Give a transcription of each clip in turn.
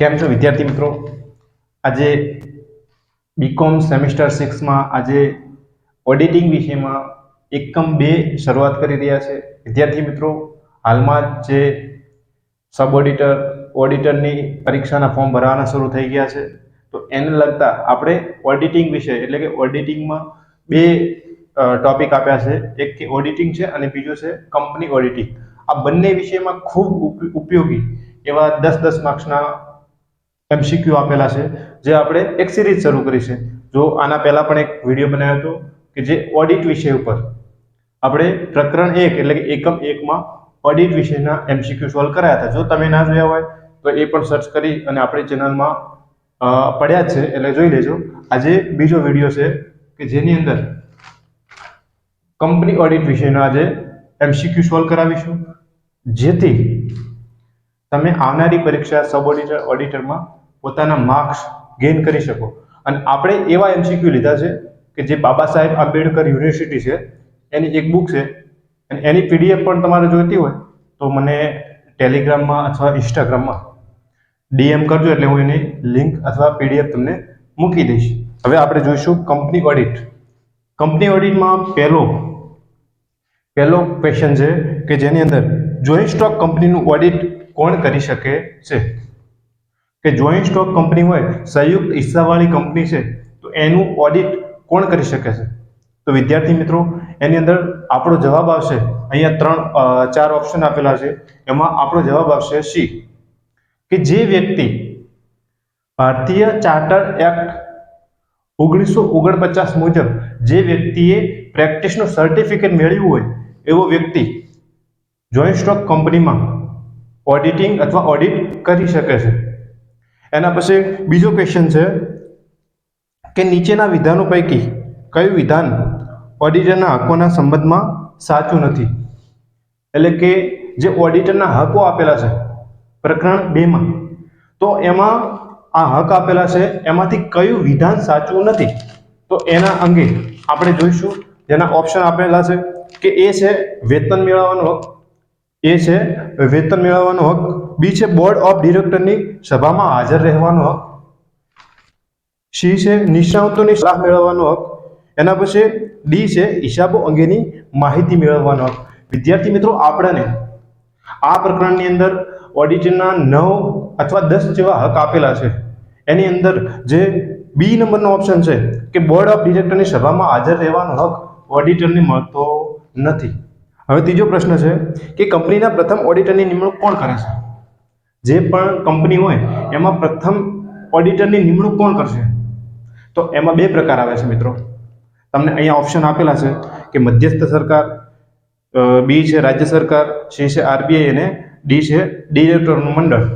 કેમ છો વિદ્યાર્થી મિત્રો? આજે બીકોમ સેમિસ્ટર સિક્સમાં આજે ઓડિટિંગ વિષયમાં એકમ બે શરૂઆત કરી રહ્યા છે. વિદ્યાર્થી મિત્રો, હાલમાં જ સબ ઓડિટર ઓડિટરની પરીક્ષાના ફોર્મ ભરવાના શરૂ થઈ ગયા છે. તો એને લગતા આપણે ઓડિટિંગ વિષય, એટલે કે ઓડિટિંગમાં બે ટોપિક આપ્યા છે. એક કે ઓડિટિંગ છે અને બીજું છે કંપની ઓડિટિંગ આ બંને વિષયમાં ખૂબ ઉપ- ઉપયોગી એવા દસ દસ માર્ક્સના એમસીક્યુ આપેલા છે, જે આપણે એક સિરીઝ શરૂ કરી છે. જો આના પહેલાં પણ એક વીડિયો બનાવ્યો હતો કે જે ઓડિટ વિષય ઉપર. આપણે પ્રકરણ એક એટલે કે એકમ એકમાં ઓડિટ વિષયના એમસીક્યુ સોલ્વ કરાયા હતા. જો તમે ના જોયા હોય, તો એ પણ સર્ચ કરી અને આપણી ચેનલમાં પડ્યા જ છે, એટલે જોઈ લેજો. આજે બીજો વીડિયો છે કે જેની અંદર કંપની ઓડિટ વિષયનો આજે એમસીક્યુ સોલ્વ કરાવીશું. જેથી તમે આવનારી પરીક્ષા સબ ઓડિટર ઓડિટરમાં પોતાના માર્ક્સ ગેઇન કરી શકો. અને આપણે એવા એમસીક્યુ લીધા છે કે જે બાબા સાહેબ આંબેડકર યુનિવર્સિટી છે, એની એક બુક છે. અને એની પીડીએફ પણ તમારે જોઈતી હોય તો મને ટેલિગ્રામમાં અથવા ઇન્સ્ટાગ્રામમાં ડીએમ કરજો એટલે હું એની લિંક અથવા પીડીએફ તમને મૂકી દઈશ. હવે આપણે જોઈશું કંપની ઓડિટ કંપની ઓડિટમાં પહેલો પહેલો ક્વેશ્ચન છે કે જેની અંદર જોઈન્ટ સ્ટોક કંપનીનું ઓડિટ કોણ કરી શકે છે? કે જોઈન્ટ સ્ટોક કંપની હોય, સંયુક્ત હિસ્સાવાળી કંપની છે, તો એનું ઓડિટ કોણ કરી શકે છે? તો વિદ્યાર્થી મિત્રો, એની અંદર આપણો જવાબ આવશે. અહીંયા ત્રણ ચાર ઓપ્શન આપેલા છે. એમાં આપણો જવાબ આવશે સી. કે જે વ્યક્તિ ભારતીય ચાર્ટર એક્ટ ઓગણીસો ઓગણપચાસ મુજબ જે વ્યક્તિએ પ્રેક્ટિસનું સર્ટિફિકેટ મેળવ્યું હોય, એવો વ્યક્તિ જોઈન્ટ સ્ટોક કંપનીમાં ઓડિટિંગ અથવા ઓડિટ કરી શકે છે. એના પછી બીજો ક્વેશ્ચન છે કે નીચેના વિધાનો પૈકી કયું વિધાન ઓડિટરના હકોના સંબંધમાં સાચું નથી? એટલે કે જે ઓડિટરના હકો આપેલા છે, પ્રકરણ બેમાં, તો એમાં આ હક આપેલા છે, એમાંથી કયું વિધાન સાચું નથી? તો એના અંગે આપણે જોઈશું. જેના ઓપ્શન આપેલા છે, કે એ છે વેતન મેળવવાનો હક. એ છે, વેતન મેળવવાનો હક. બી છે બોર્ડ ઓફ ડિરેક્ટરની સભામાં હાજર રહેવાનો હક. સી છે, નિષ્ણાંતોની સલાહ મેળવવાનો હક. એના પછી ડી છે, હિસાબો અંગેની માહિતી મેળવવાનો હક. વિદ્યાર્થી મિત્રો, આપણને આ પ્રકરણની અંદર ઓડિટના નવ અથવા દસ જેવા હક આપેલા છે. એની અંદર જે બી નંબરનો ઓપ્શન છે કે બોર્ડ ઓફ ડિરેક્ટરની સભામાં હાજર રહેવાનો હક ઓડિટરને મળતો નથી. હવે ત્રીજો પ્રશ્ન છે કે કંપનીના પ્રથમ ઓડિટરની નિમણૂક કોણ કરે છે? જે પણ કંપની હોય, એમાં પ્રથમ ઓડિટરની નિમણૂક કોણ કરશે? તો એમાં બે પ્રકાર આવે છે મિત્રો. તમને અહીંયા ઓપ્શન આપેલા છે કે મધ્યસ્થ સરકાર બી છે રાજ્ય સરકાર, સી છે આરબીઆઈ અને ડી છે ડિરેક્ટરનું મંડળ.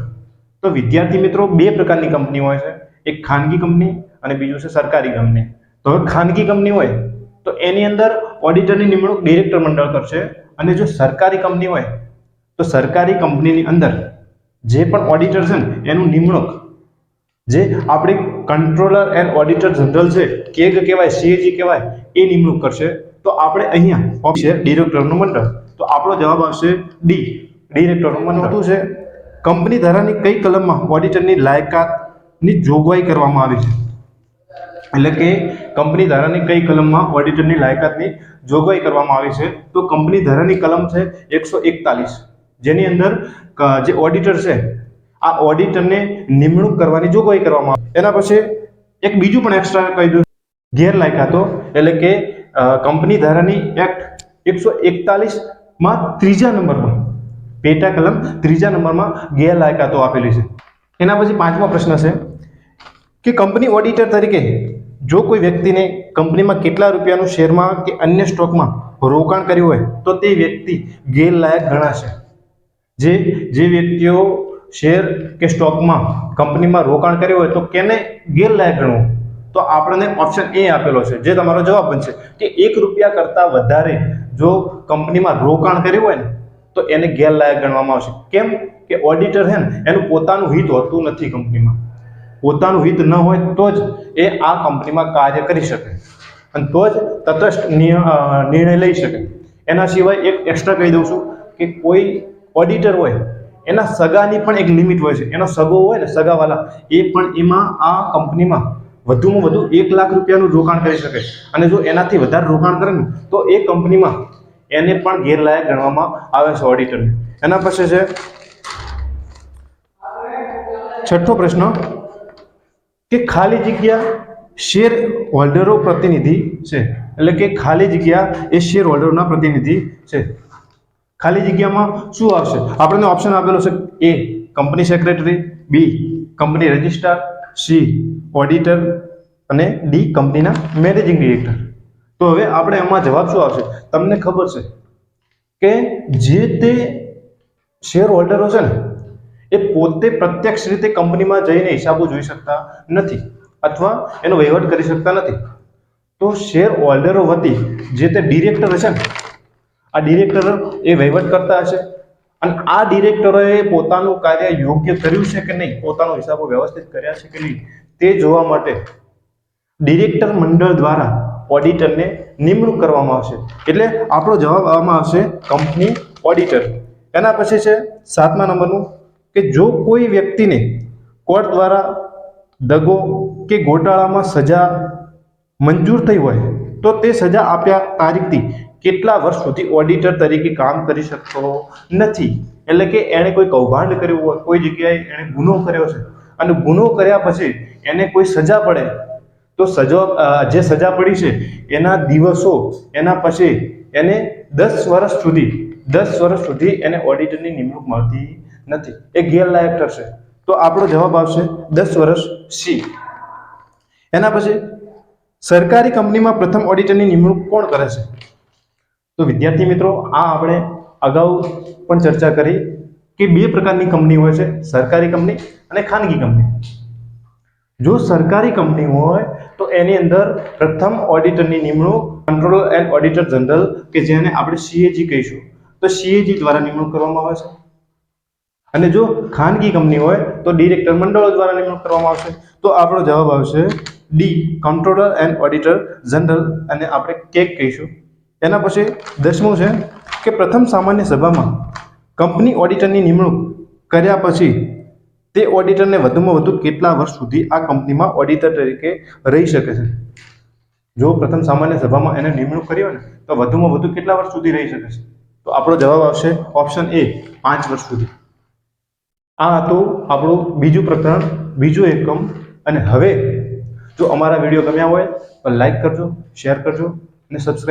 તો વિદ્યાર્થી મિત્રો, બે પ્રકારની કંપની હોય છે. એક ખાનગી કંપની અને બીજું છે સરકારી કંપની. તો હવે ખાનગી કંપની હોય, તો એની અંદર ઓડિટરની નિમણૂક ડિરેક્ટર મંડળ કરશે. અને જો સરકારી કંપની હોય, તો સરકારી કંપનીની અંદર જે પણ ઓડિટર છે ને, એનું નિમણૂક, જે આપણી કંટ્રોલર એન્ડ ઓડિટર જનરલ છે, કેગ કહેવાય, સીએજી કહેવાય, એ નિમણૂક કરશે. તો આપણે અહીંયા છે ડિરેક્ટરનું મંડળ. તો આપણો જવાબ આવશે ડી ડિરેક્ટરનું મંડળ. શું છે, કંપની ધારાની કઈ કલમમાં ઓડિટરની લાયકાતની જોગવાઈ કરવામાં આવી છે? એટલે કે કંપની ધારાની કઈ કલમમાં ઓડિટરની લાયકાતની જોગવાઈ કરવામાં આવી છે, તો કંપની ધારાની કલમ છે એકસો એકતાલીસ. જેની અંદર જે ઓડિટર છે, આ ઓડિટરને નિમણૂક કરવાની જોગવાઈ કરવામાં આવે. એના પછી એક બીજું પણ એક્સ્ટ્રા કહી દઉં. ગેરલાયકાતો, એટલે કે કંપની ધારાની એક્ટ એકસો એકતાલીસમાં ત્રીજા નંબરમાં, પેટા કલમ ત્રીજા નંબરમાં ગેરલાયકાતો આપેલી છે. એના પછી પાંચમો પ્રશ્ન છે કે કંપની ઓડિટર તરીકે જો કોઈ વ્યક્તિને કંપનીમાં કેટલા રૂપિયાનું શેરમાં કે અન્ય સ્ટોકમાં રોકાણ કર્યું હોય, તો તે વ્યક્તિ ગેરલાયક ગણાશે. જે જે વ્યક્તિઓ શેર કે સ્ટોકમાં કંપનીમાં રોકાણ કર્યું હોય, તો કેને ગેરલાયક ગણવું? તો આપણને ઓપ્શન એ આપેલો છે, જે તમારો જવાબ બનશે કે એક રૂપિયા કરતાં વધારે જો કંપનીમાં રોકાણ કર્યું હોય ને, તો એને ગેરલાયક ગણવામાં આવશે. કેમ? કે ઓડિટર છે ને, એનું પોતાનું હિત હોતું નથી કંપનીમાં. પોતાનું હિત ન હોય તો જ એ આ કંપનીમાં કાર્ય કરી શકે. અને તો જ તટસ્થ નિર્ણય લઈ શકે. એના સિવાય એક એક્સ્ટ્રા કહી દઉં છું કે કોઈ ઓડિટર હોય, એના સગાની પણ એક લિમિટ હોય છે. એનો સગો હોય ને સગાવાલા, એ પણ એમાં આ કંપનીમાં વધુમાં વધુ એક લાખ રૂપિયાનું રોકાણ કરી શકે. અને જો એનાથી વધારે રોકાણ કરે ને, તો એ કંપનીમાં એને પણ ગેરલાયક ગણવામાં આવે છે ઓડિટરને એના પછી છે છઠ્ઠો પ્રશ્ન કે ખાલી જગ્યા શેર હોલ્ડરો પ્રતિનિધિ છે. એટલે કે ખાલી જગ્યા એ શેર હોલ્ડરોના પ્રતિનિધિ છે. ખાલી જગ્યામાં શું આવશે? આપણને ઓપ્શન આપેલો છે A company secretary B company registrar C auditor અને ડી કંપનીના મેનેજિંગ ડિરેક્ટર તો હવે આપણે એમાં જવાબ શું આવશે? તમને ખબર છે કે જે તે શેર હોલ્ડરો છે ને એ પોતે પ્રત્યક્ષ રીતે કંપનીમાં જઈને હિસાબો જોઈ શકતા નથી અથવા એનો વહીવટ કરી શકતા નથી. તો શેર હોલ્ડરો વતી જે તે ડિરેક્ટર હશે ને, આ ડિરેક્ટર એ વહીવટ કરતા હશે અને આ ડિરેક્ટરોએ પોતાનું કાર્ય યોગ્ય કર્યું છે કે નહીં, પોતાનો હિસાબો વ્યવસ્થિત કર્યા છે કે નહીં, તે જોવા માટે ડિરેક્ટર મંડળ દ્વારા ઓડિટરને નિમણૂક કરવામાં આવશે. એટલે આપણો જવાબ આવવામાં આવશે કંપની ઓડિટર. એના પછી છે સાતમા નંબરનું કે જો કોઈ વ્યક્તિને કોર્ટ દ્વારા દગો કે ગોટાળામાં સજા મંજૂર થઈ હોય, તો તે સજા આપ્યા તારીખથી કેટલા વર્ષ સુધી ઓડિટર તરીકે કામ કરી શકતો નથી. એટલે કે એણે કોઈ કૌભાંડ કર્યું હોય, કોઈ જગ્યાએ એણે ગુનો કર્યો છે. અને ગુનો કર્યા પછી એને કોઈ સજા પડે, તો સજા જે સજા પડી છે, એના દિવસો, એના પછી એને દસ વર્ષ સુધી, દસ વર્ષ સુધી એને ઓડિટરની નિમણૂક મળતી નથી. એ ગેરલાયક ઠરશે તો આપણો જવાબ આવશે દસ વર્ષ સી એના પછી સરકારી કંપનીમાં પ્રથમ ઓડિટરની નિમણૂક કોણ કરે છે? તો વિદ્યાર્થી મિત્રો, આ આપણે અગાઉ પણ ચર્ચા કરી કે બે પ્રકારની કંપની હોય છે, સરકારી કંપની અને ખાનગી કંપની. જો સરકારી કંપની હોય, તો એની અંદર પ્રથમ ઓડિટરની નિમણૂક કંટ્રોલર એન્ડ ઓડિટર જનરલ કે જેને આપણે સીએજી કહીશું. તો સીએજી દ્વારા નિમણૂક કરવામાં આવે છે. અને જો ખાનગી કંપની હોય, તો ડિરેક્ટર મંડળો દ્વારા નિમણૂક કરવામાં આવશે. તો આપણો જવાબ આવશે D controller and auditor general અને આપણે કેક કહીશું. એના પછી દસમું છે કે પ્રથમ સામાન્ય સભામાં કંપની ઓડિટરની નિમણૂક કર્યા પછી તે ઓડિટરને વધુમાં વધુ કેટલા વર્ષ સુધી આ કંપનીમાં ઓડિટર તરીકે રહી શકે છે? જો પ્રથમ સામાન્ય સભામાં એને નિમણૂક કરી હોય ને, તો વધુમાં વધુ કેટલા વર્ષ સુધી રહી શકે છે? તો આપણો જવાબ આવશે ઓપ્શન એ પાંચ વર્ષ સુધી. આ હતું આપણું બીજું પ્રકરણ, બીજું એકમ. અને હવે જો અમારા વીડિયો ગમ્યા હોય તો લાઈક કરજો, શેર કરજો અને સબસ્ક્રાઈબ